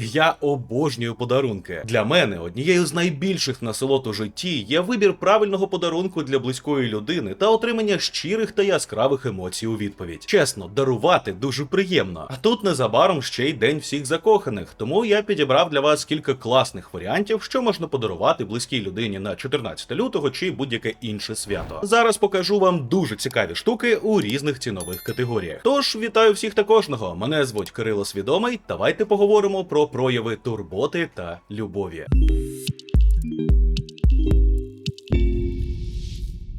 Я обожнюю подарунки. Для мене однією з найбільших насолод у житті є вибір правильного подарунку для близької людини та отримання щирих та яскравих емоцій у відповідь. Чесно, дарувати дуже приємно. А тут незабаром ще й день всіх закоханих. Тому я підібрав для вас кілька класних варіантів, що можна подарувати близькій людині на 14 лютого чи будь-яке інше свято. Зараз покажу вам дуже цікаві штуки у різних цінових категоріях. Тож вітаю всіх та кожного. Мене звуть Кирило Свідомий. Давайте поговоримо про прояви турботи та любові.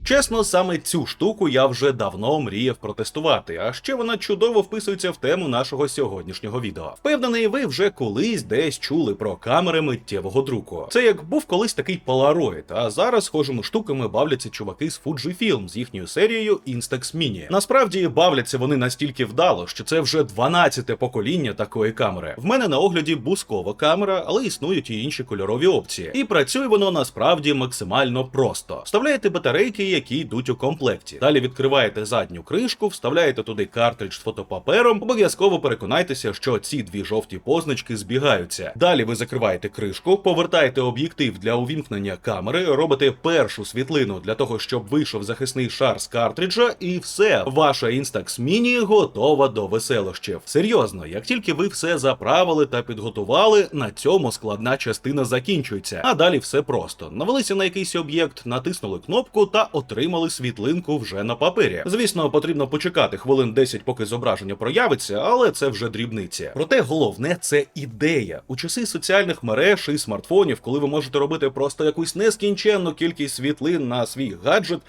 Чесно, саме цю штуку я вже давно мріяв протестувати, а ще вона чудово вписується в тему нашого сьогоднішнього відео. Впевнений, ви вже колись десь чули про камери миттєвого друку. Це як був колись такий Polaroid, а зараз схожими штуками бавляться чуваки з Fujifilm з їхньою серією Instax Mini. Насправді бавляться вони настільки вдало, що це вже 12-те покоління такої камери. В мене на огляді бускова камера, але існують і інші кольорові опції. І працює воно насправді максимально просто. Вставляєте батарейки, які йдуть у комплекті. Далі відкриваєте задню кришку, вставляєте туди картридж з фотопапером. Обов'язково переконайтеся, що ці дві жовті позначки збігаються. Далі ви закриваєте кришку, повертаєте об'єктив для увімкнення камери, робите першу світлину для того, щоб вийшов захисний шар з картриджа, і все, ваша Instax Mini готова до веселощів. Серйозно, як тільки ви все заправили та підготували, на цьому складна частина закінчується. А далі все просто. Навелися на якийсь об'єкт, натиснули кнопку та отримали світлинку вже на папері. Звісно, потрібно почекати хвилин 10, поки зображення проявиться, але це вже дрібниці. Проте головне це ідея. У часи соціальних мереж і смартфонів, коли ви можете робити просто якусь нескінченну кількість світлин на свій гаджет.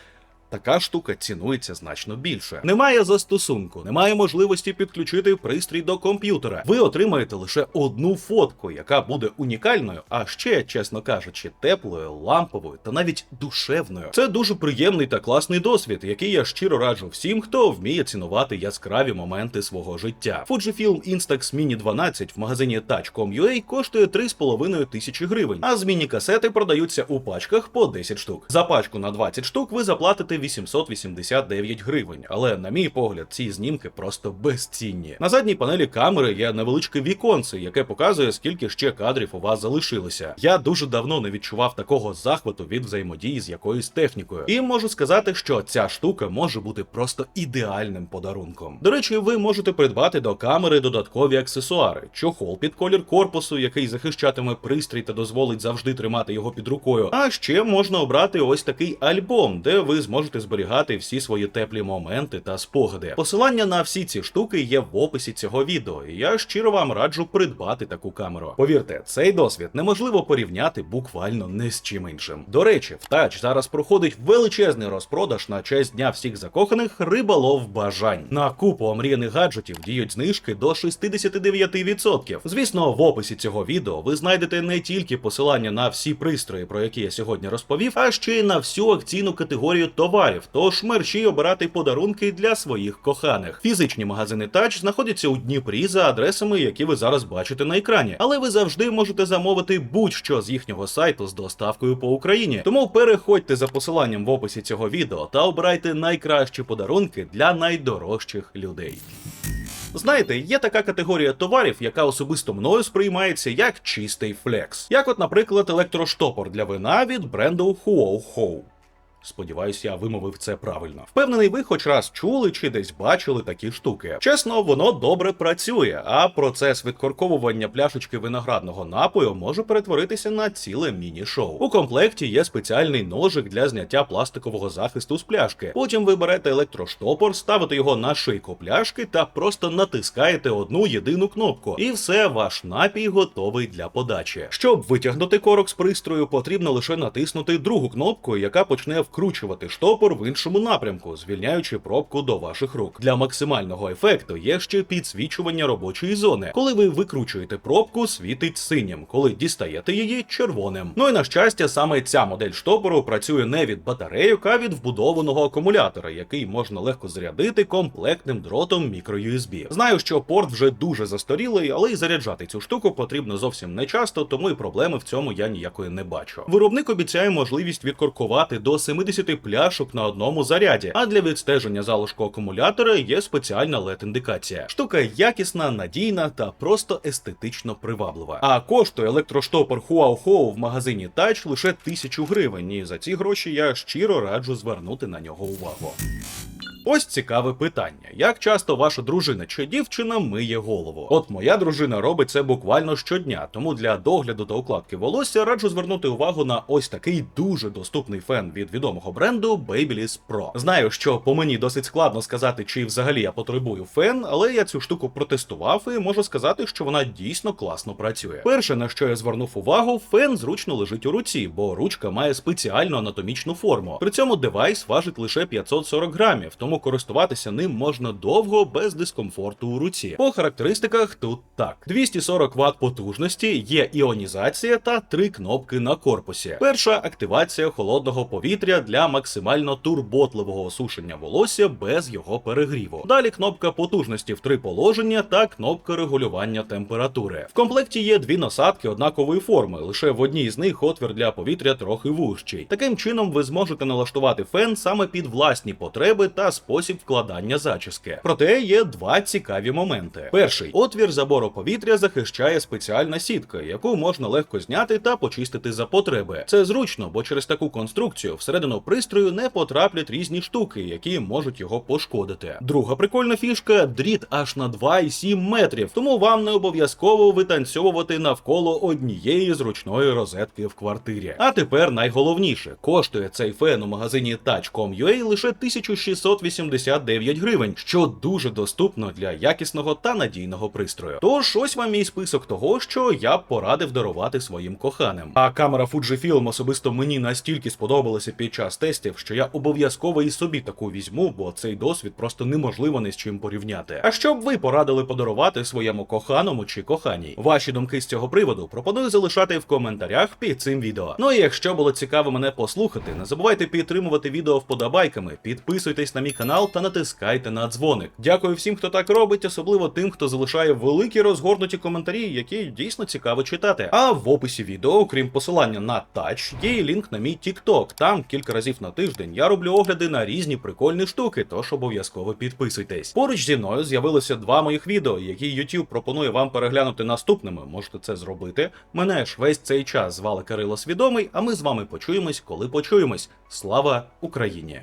Така штука цінується значно більше. Немає застосунку, немає можливості підключити пристрій до комп'ютера. Ви отримаєте лише одну фотку, яка буде унікальною, а ще, чесно кажучи, теплою, ламповою та навіть душевною. Це дуже приємний та класний досвід, який я щиро раджу всім, хто вміє цінувати яскраві моменти свого життя. Fujifilm Instax Mini 12 в магазині Touch.com.ua коштує 3,5 тисячі гривень, а змінні касети продаються у пачках по 10 штук. За пачку на 20 штук ви заплатите 889 гривень, але на мій погляд, ці знімки просто безцінні. На задній панелі камери є невеличке віконце, яке показує, скільки ще кадрів у вас залишилося. Я дуже давно не відчував такого захвату від взаємодії з якоюсь технікою. І можу сказати, що ця штука може бути просто ідеальним подарунком. До речі, ви можете придбати до камери додаткові аксесуари, чохол під колір корпусу, який захищатиме пристрій та дозволить завжди тримати його під рукою. А ще можна обрати ось такий альбом, де ви зможете зберігати всі свої теплі моменти та спогади. Посилання на всі ці штуки є в описі цього відео, і я щиро вам раджу придбати таку камеру. Повірте, цей досвід неможливо порівняти буквально не з чим іншим. До речі, в тач зараз проходить величезний розпродаж на честь дня всіх закоханих риболов бажань. На купу омріяних гаджетів діють знижки до 69%. Звісно, в описі цього відео ви знайдете не тільки посилання на всі пристрої, про які я сьогодні розповів, а ще й на всю акційну категорію товарів. Тож мерщій обирати подарунки для своїх коханих. Фізичні магазини Тач знаходяться у Дніпрі за адресами, які ви зараз бачите на екрані. Але ви завжди можете замовити будь-що з їхнього сайту з доставкою по Україні. Тому переходьте за посиланням в описі цього відео та обирайте найкращі подарунки для найдорожчих людей. Знаєте, є така категорія товарів, яка особисто мною сприймається як чистий флекс. Як, от, наприклад, електроштопор для вина від бренду Huo Ho. Сподіваюсь, я вимовив це правильно. Впевнений, ви хоч раз чули чи десь бачили такі штуки. Чесно, воно добре працює, а процес відкорковування пляшечки виноградного напою може перетворитися на ціле міні-шоу. У комплекті є спеціальний ножик для зняття пластикового захисту з пляшки. Потім ви берете електроштопор, ставите його на шийку пляшки та просто натискаєте одну єдину кнопку. І все, ваш напій готовий для подачі. Щоб витягнути корок з пристрою, потрібно лише натиснути другу кнопку, яка почне вкручувати штопор в іншому напрямку, звільняючи пробку до ваших рук. Для максимального ефекту є ще підсвічування робочої зони. Коли ви викручуєте пробку, світить синім, коли дістаєте її червоним. Ну і на щастя, саме ця модель штопору працює не від батарейок, а від вбудованого акумулятора, який можна легко зарядити комплектним дротом microUSB. Знаю, що порт вже дуже застарілий, але й заряджати цю штуку потрібно зовсім не часто, тому і проблеми в цьому я ніякої не бачу. Виробник обіцяє можливість відкоркувати до 7 70 пляшок на одному заряді. А для відстеження залишку акумулятора є спеціальна LED-індикація. Штука якісна, надійна та просто естетично приваблива. А коштує електроштопор Huawei в магазині Touch лише тисячу гривень. І за ці гроші я щиро раджу звернути на нього увагу. Ось цікаве питання: як часто ваша дружина чи дівчина миє голову? От моя дружина робить це буквально щодня, тому для догляду та укладки волосся раджу звернути увагу на ось такий дуже доступний фен від відомого бренду Babyliss Pro. Знаю, що по мені досить складно сказати, чи взагалі я потребую фен, але я цю штуку протестував і можу сказати, що вона дійсно класно працює. Перше, на що я звернув увагу, фен зручно лежить у руці, бо ручка має спеціальну анатомічну форму. При цьому девайс важить лише 540 грамів, тому користуватися ним можна довго без дискомфорту у руці. По характеристиках тут так: 240 Вт потужності, є іонізація та три кнопки на корпусі. Перша активація холодного повітря для максимально турботливого осушення волосся без його перегріву. Далі кнопка потужності в три положення та кнопка регулювання температури. В комплекті є дві насадки однакової форми. Лише в одній з них отвір для повітря трохи вужчий. Таким чином, ви зможете налаштувати фен саме під власні потреби та спосіб вкладання зачіски. Проте є два цікаві моменти. Перший отвір забору повітря захищає спеціальна сітка, яку можна легко зняти та почистити за потреби. Це зручно, бо через таку конструкцію всередину пристрою не потраплять різні штуки, які можуть його пошкодити. Друга прикольна фішка дріт аж на 2,7 метрів, тому вам не обов'язково витанцьовувати навколо однієї зручної розетки в квартирі. А тепер найголовніше коштує цей фен у магазині Touch.com.ua лише 1689 гривень, що дуже доступно для якісного та надійного пристрою. Тож ось вам мій список того, що я б порадив дарувати своїм коханим. А камера Fujifilm особисто мені настільки сподобалася під час тестів, що я обов'язково і собі таку візьму, бо цей досвід просто неможливо ні з чим порівняти. А що б ви порадили подарувати своєму коханому чи коханій? Ваші думки з цього приводу пропоную залишати в коментарях під цим відео. Ну і якщо було цікаво мене послухати, не забувайте підтримувати відео вподобайками, підписуйтесь на мій канал та натискайте на дзвоник. Дякую всім, хто так робить, особливо тим, хто залишає великі розгорнуті коментарі, які дійсно цікаво читати. А в описі відео, окрім посилання на тач, є і лінк на мій TikTok. Там кілька разів на тиждень я роблю огляди на різні прикольні штуки, тож обов'язково підписуйтесь. Поруч зі мною з'явилося два моїх відео, які YouTube пропонує вам переглянути наступними. Можете це зробити. Мене ж весь цей час звали Кирило Свідомий, а ми з вами почуємось, коли почуємось. Слава Україні!